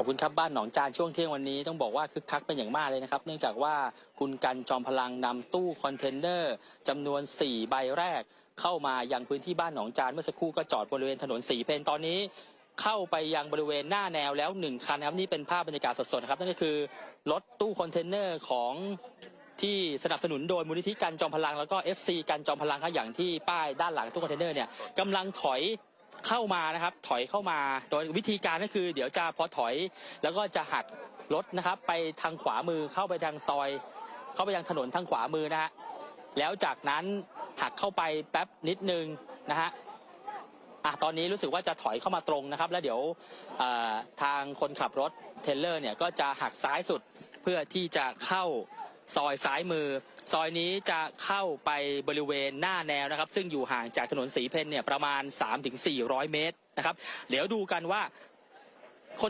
ขอบคุณครับบ้านหนองจานช่วงเที่ยงวันนี้ต้องบอกว่าคึกคักเป็นอย่างมากเลยนะครับ เนื่องจากว่าคุณกันจอมพลังนำตู้คอนเทนเนอร์จำนวน 4 ใบแรก เข้ามายังพื้นที่บ้านหนองจานเมื่อสักครู่ก็จอดบริเวณถนนสีเพนตอนนี้ เข้าไปยังบริเวณหน้าแนวแล้วหนึ่งคันนะครับนี่เป็นภาพบรรยากาศสดๆนะครับนั่นก็คือรถตู้คอนเทนเนอร์ของที่สนับสนุนโดยมูลนิธิกันจอมพลังแล้วก็ FC กันจอมพลังครับอย่างที่ป้ายด้านหลังตู้คอนเทนเนอร์เนี่ยกำลังถอย เข้ามานะครับ ถอยเข้ามา โดยวิธีการก็คือ เดี๋ยวจะพอถอย แล้วก็จะหักรถนะครับ ไปทางขวามือเข้าไปทางซอย เข้าไปยังถนนทางขวามือนะฮะแล้วจากนั้นหักเข้าไปแป๊บนิดนึงนะฮะอะตอนนี้รู้สึกว่าจะถอยเข้ามาตรงนะครับ แล้วเดี๋ยวทางคนขับรถเทเลอร์เนี่ยก็จะหักซ้ายสุดเพื่อที่จะเข้า ซอยซ้ายมือ ซอยนี้จะเข้าไปบริเวณหน้าแนวนะครับ ซึ่งอยู่ห่างจากถนนสีเพนเนี่ยประมาณ 3-400 เมตรนะครับ เดี๋ยวดูกันว่า